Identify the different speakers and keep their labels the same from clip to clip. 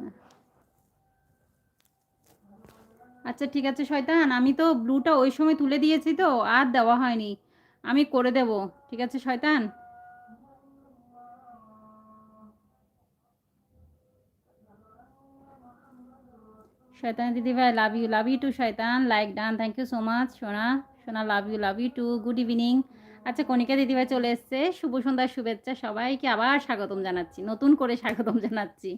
Speaker 1: না। আচ্ছা ঠিক আছে, শয়তান। আমি তো ব্লুটা ওই সময় তুলে দিয়েছি তো, আর দেওয়া হয়নি। আমি করে দেব, ঠিক আছে, শয়তান? শয়তান দিদি ভাই love you love you too শয়তান। Like done thank you so much সোনা। সোনা love you love you too good evening আচ্ছা কণিকা দিদিভাই চলে এসছে, শুভ সন্ধ্যার শুভেচ্ছা সবাইকে। আবার স্বাগতম জানাচ্ছি, নতুন করে স্বাগতম জানাচ্ছি।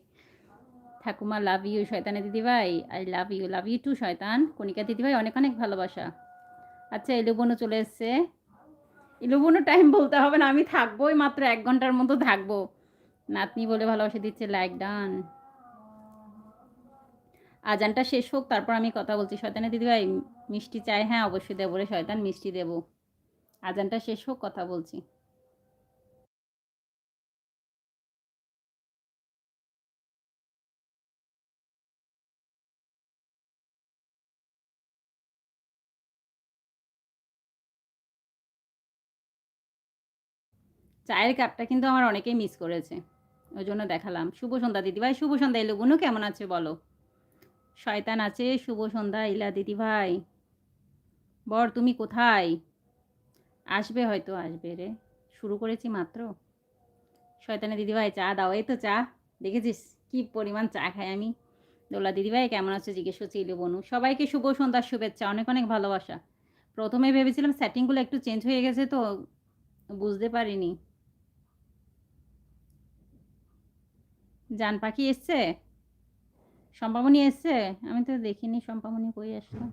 Speaker 1: ঠাকুমা লাভ ইউ শয়তানের দিদিভাই I love you love you too শয়তান, কণিকা দিদিভাই, অনেক অনেক ভালোবাসা। আচ্ছা এলুবনু চলে এসছে। এলুবনু টাইম বলতে হবে না, আমি থাকবোই মাত্র এক ঘণ্টার মতো থাকব। নাতনি বলে ভালোবাসা দিচ্ছে লাইক ডান আজানটা শেষ হোক, তারপর আমি কথা বলছি। শয়তানের দিদিভাই, মিষ্টি চাই হ্যাঁ অবশ্যই দেবো রে শয়তান, মিষ্টি দেবো। আজানটা শেষ হোক, কথা বলছি। চায়ের কাপটা কিন্তু আমার অনেকেই মিস করেছে। ওই জন্য দেখালাম। শুভ সন্ধ্যা দিদিভাই শুভ সন্ধ্যা এলো গুনু কেমন আছে বলো? শয়তান আছে। শুভ সন্ধ্যা, ইলা দিদিভাই বর, তুমি কোথায়? আসবে হয়তো, আসবে রে। শুরু করেছি মাত্র। শয়তানের দিদিভাই চা দাও। এই তো চা। দেখেছিস কি পরিমাণ চা খাই আমি? দোলা দিদিভাই কেমন আছে? জিজ্ঞেস করছি ইলু বনু সবাইকে শুভ সন্ধ্যার শুভেচ্ছা, অনেক অনেক ভালোবাসা। প্রথমে ভেবেছিলাম সেটিংগুলো একটু চেঞ্জ হয়ে গেছে তো, বুঝতে পারিনি। জান পাখি এসছে? সম্পামনি এসছে? আমি তো দেখিনি সম্পামনি কই আসলো।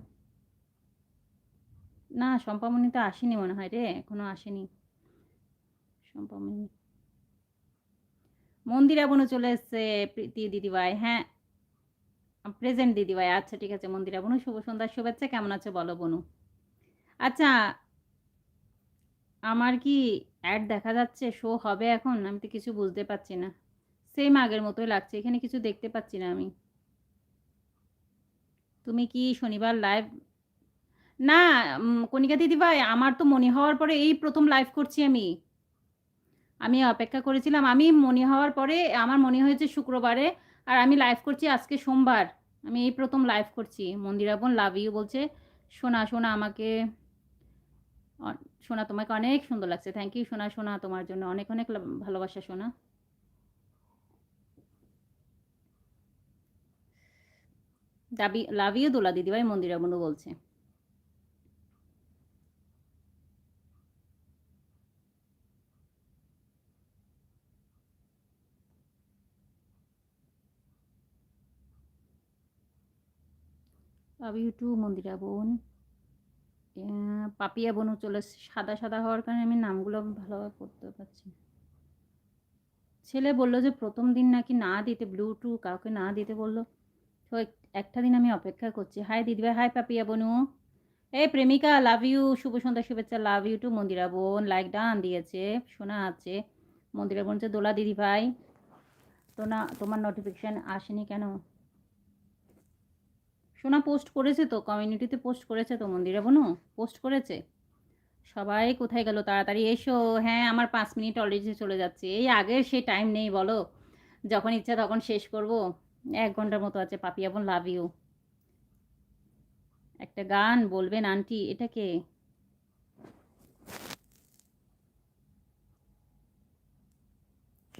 Speaker 1: না সম্পামনি তো আসেনি মনে হয় রে, এখনও আসেনি। সম্পামনি মন্দিরা বোনও চলে এসছে, প্রীতি দিদিভাই হ্যাঁ। প্রেজেন্ট দিদিভাই আচ্ছা ঠিক আছে, মন্দিরা বোনু, শুভ সন্ধ্যার শুভেচ্ছা, কেমন আছে বলো বনু। আচ্ছা আমার কি অ্যাড দেখা যাচ্ছে? শো হবে এখন? আমি তো কিছু বুঝতে পারছি না। সেম আগের মতোই লাগছে, এখানে কিছু দেখতে পাচ্ছি না আমি। তুমি কি শনিবার লাইভ না কণিকা দিদি ভাই, আমার তো মনে হওয়ার পরে এই প্রথম লাইভ করছি আমি। আমি অপেক্ষা করেছিলাম, আমি মনে হওয়ার পরে আমার মনে হয়েছে শুক্রবারে, আর আমি লাইভ করছি আজকে সোমবার। আমি এই প্রথম লাইভ করছি। মন্দিরা বোন লাভ ইউ বলছে। শোনা শোনা আমাকে সোনা তোমাকে অনেক সুন্দর লাগছে। থ্যাংক ইউ সোনা সোনা, তোমার জন্য অনেক অনেক ভালোবাসা, সোনা। দাবি লাভ ইউ দোলা দিদিভাই মন্দিরা বনু বলছে। লাভ টু মন্দিরা বোন। পাপিয়া বনু চলে সাদা সাদা হওয়ার কারণে আমি নামগুলো ভালোভাবে পড়তে পারছি ছেলে বলল যে, প্রথম দিন নাকি না দিতে ব্লুটু কাউকে না দিতে বলল? তো একটা দিন আমি অপেক্ষা করছি। হাই দিদিভাই হাই পাপিয়া বনু। এই প্রেমিকা লাভ ইউ শুভ সন্ধ্যা, শুভেচ্ছা লাভ ইউ টু মন্দিরা বোন। লাইক ডান দিয়েছে, শোনা আছে। মন্দিরা বোন দোলা দিদি ভাই। তো না তোমার নোটিফিকেশান আসেনি কেন? সোনা পোস্ট করেছে তো কমিউনিটিতে পোস্ট করেছে তো মন্দিরে বোনু? পোস্ট করেছে? সবাই কোথায় গেল? তাড়াতাড়ি এসো। হ্যাঁ আমার পাঁচ মিনিট অলরেডি চলে যাচ্ছে। এই আগের সে টাইম নেই বলো। যখন ইচ্ছা তখন শেষ করব। এক ঘণ্টার মতো আছে পাপিয়া বোন লাভ ইউ একটা গান বলবেন আন্টি, এটা কে?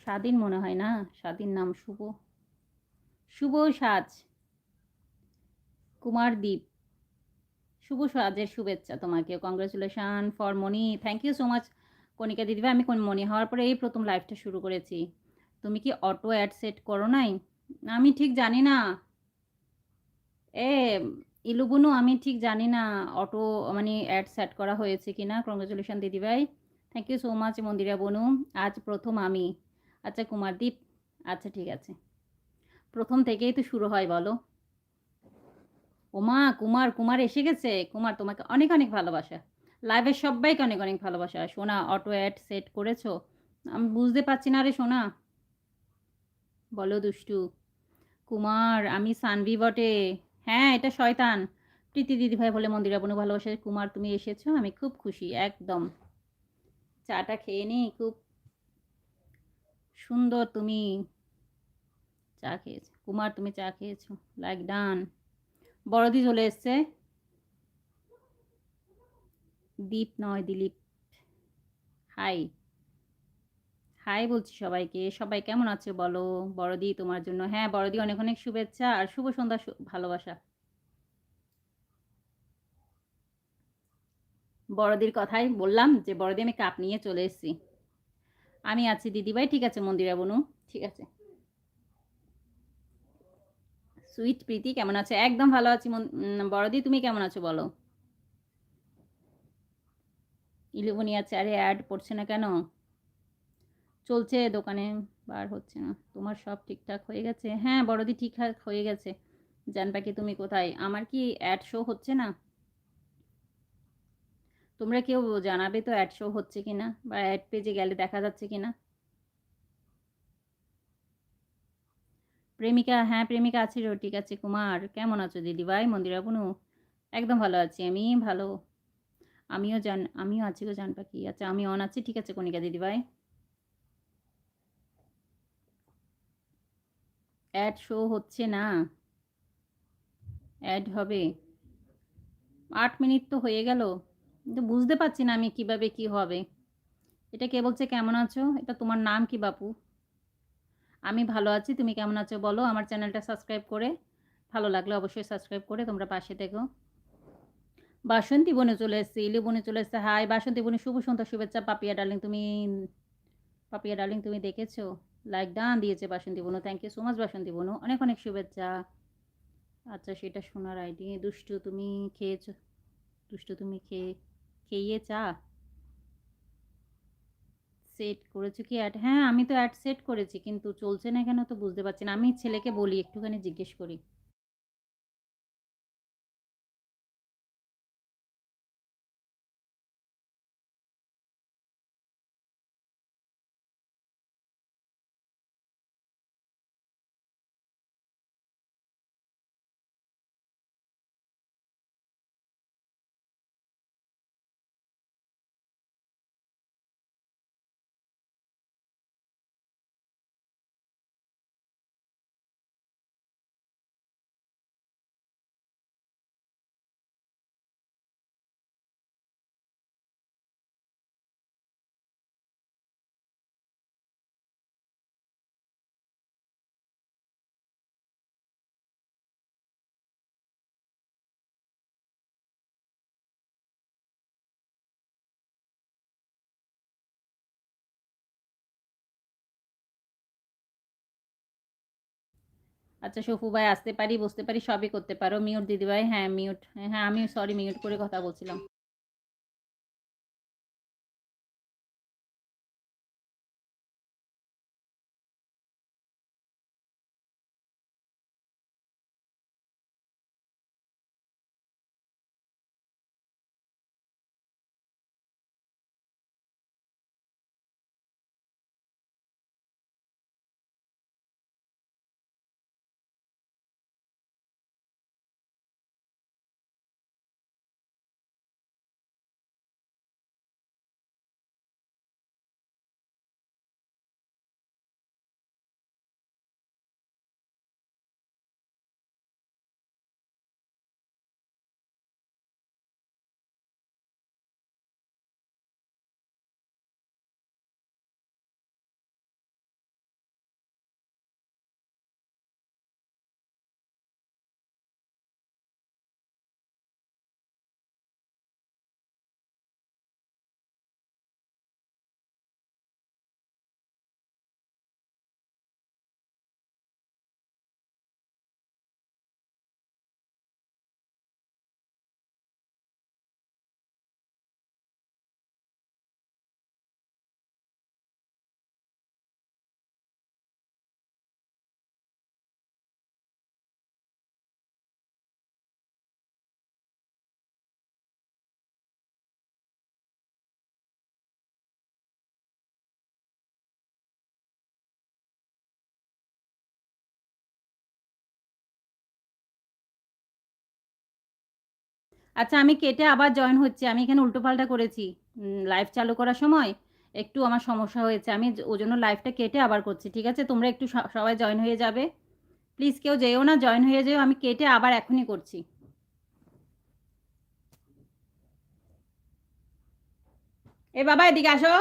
Speaker 1: স্বাধীন মনে হয় না? স্বাধীন নাম শুভ। শুভ সাজ। কুমারদ্বীপ শুভ সাজের শুভেচ্ছা তোমাকে congratulation for Moni thank you so much Kanika দিদিভাই। আমি কোন মনি হওয়ার পরে এই প্রথম লাইভটা শুরু করেছি। তুমি কি অটো অ্যাড সেট করো নাই? আমি ঠিক জানি না। এ ইলুবুনু আমি ঠিক জানি না অটো মানে অ্যাড সেট করা হয়েছে কি না কংগ্রেচুলেশন দিদিভাই thank you so much Mandira বনু। আজ প্রথম আমি। আচ্ছা কুমারদ্বীপ আচ্ছা ঠিক আছে। প্রথম থেকেই তো শুরু হয়, বলো। ওমা কুমার কুমার এসে গেছে। কুমার, তোমাকে অনেক অনেক ভালোবাসা। লাইভের সবাইকে অনেক অনেক ভালোবাসা। সোনা, অটো অ্যাড সেট করেছ। আমি বুঝতে পারছি না রে, সোনা। বলো, দুষ্টু। কুমার, আমি সানভি বটে। হ্যাঁ এটা শয়তান। প্রীতি দিদি ভাই বলে, মন্দিরা বনু ভালোবাসে। কুমার, তুমি এসেছ? আমি খুব খুশি, একদম। চাটা খেয়ে নি, খুব সুন্দর তুমি। চা খেয়েছো। কুমার, তুমি চা খেয়েছো। লাইক ডান বড়দি চলে এসছে। দীপ নয়, দিলীপ। হাই হাই বলছি সবাইকে। সবাই কেমন আছে বলো? বড়দি তোমার জন্য। হ্যাঁ বড়দি অনেক অনেক শুভেচ্ছা আর শুভ সন্ধ্যা ভালোবাসা। বড়দির কথাই বললাম যে, বড়দি আমি কাপ নিয়ে চলে এসেছি। আমি আছি দিদিভাই, ঠিক আছে মন্দিরা বনু, ঠিক আছে। সুইট প্রীতি, কেমন আছে? একদম ভালো আছি বড়দি তুমি কেমন আছো বলো? ইলেভেনই আছে, আরে অ্যাড পড়ছে না কেন? চলছে দোকানে, বার হচ্ছে না। তোমার সব ঠিকঠাক হয়ে গেছে? হ্যাঁ বড়দি ঠিকঠাক হয়ে গেছে। জান পাখি তুমি কোথায়? আমার কি অ্যাড শো হচ্ছে না? তোমরা কেউ জানাবে তো অ্যাড শো হচ্ছে কি না বা অ্যাড পেজে গেলে দেখা যাচ্ছে কি না প্রেমিকা হ্যাঁ প্রেমিকা আছি রো ঠিক আছে। কুমার, কেমন আছো দিদি ভাই, মন্দিরা বনু? একদম ভালো আছি। আমি ভালো। আমিও জান, আমিও আছি গো জান পাখি আচ্ছা আমি অন আছি, ঠিক আছে কণিকা দিদি ভাই। অ্যাড শো হচ্ছে না। অ্যাড হবে। আট মিনিট তো হয়ে গেল। কিন্তু বুঝতে পারছি না আমি কীভাবে কি হবে। এটা কে বলছে? কেমন আছো? এটা তোমার নাম কি বাপু? আমি ভালো আছি, তুমি কেমন আছো বলো? আমার চ্যানেলটা সাবস্ক্রাইব করে ভালো লাগলে অবশ্যই সাবস্ক্রাইব করে তোমরা পাশে থেকো। বাসন্তী বনে চলে এসছে, ইলি বনে চলে এসছে। হাই বাসন্তী বনে শুভ সন্ধ্যা, শুভেচ্ছা। পাপিয়া ডার্লিং তুমি পাপিয়া ডার্লিং তুমি দেখেছ? লাইক ডান দিয়েছে বাসন্তী বনু। Thank you so much Basanti বনু। অনেক অনেক শুভেচ্ছা। আচ্ছা সেটা শোনার আইডি। দুষ্টু তুমি খেয়েছ? দুষ্টু তুমি খেয়ে খেয়ে চা সেট করেছ কি অ্যাড হ্যাঁ আমি তো অ্যাড সেট করেছি, কিন্তু চলছে না কেন তো বুঝতে পারছি না। আমি ছেলেকে বলি, একটুখানি জিজ্ঞেস করি। আচ্ছা সফু ভাই, আসতে পারি, বসতে পারি, সবই করতে পারো। মিউট, দিদিভাই হ্যাঁ মিউট হ্যাঁ আমি সরি মিউট করে কথা বলছিলাম। আচ্ছা আমি কেটে আবার জয়েন হচ্ছি। আমি এখানে উল্টোপাল্টা করেছি। লাইভ চালু করার সময় একটু আমার সমস্যা হয়েছে। আমি ওই জন্য লাইভটা কেটে আবার করছি, ঠিক আছে? তোমরা একটু সবাই জয়েন হয়ে যাবে। প্লিজ কেউ যেও না জয়েন হয়ে যেও। আমি কেটে আবার এখনই করছি। এ বাবা, এদিকে আসো।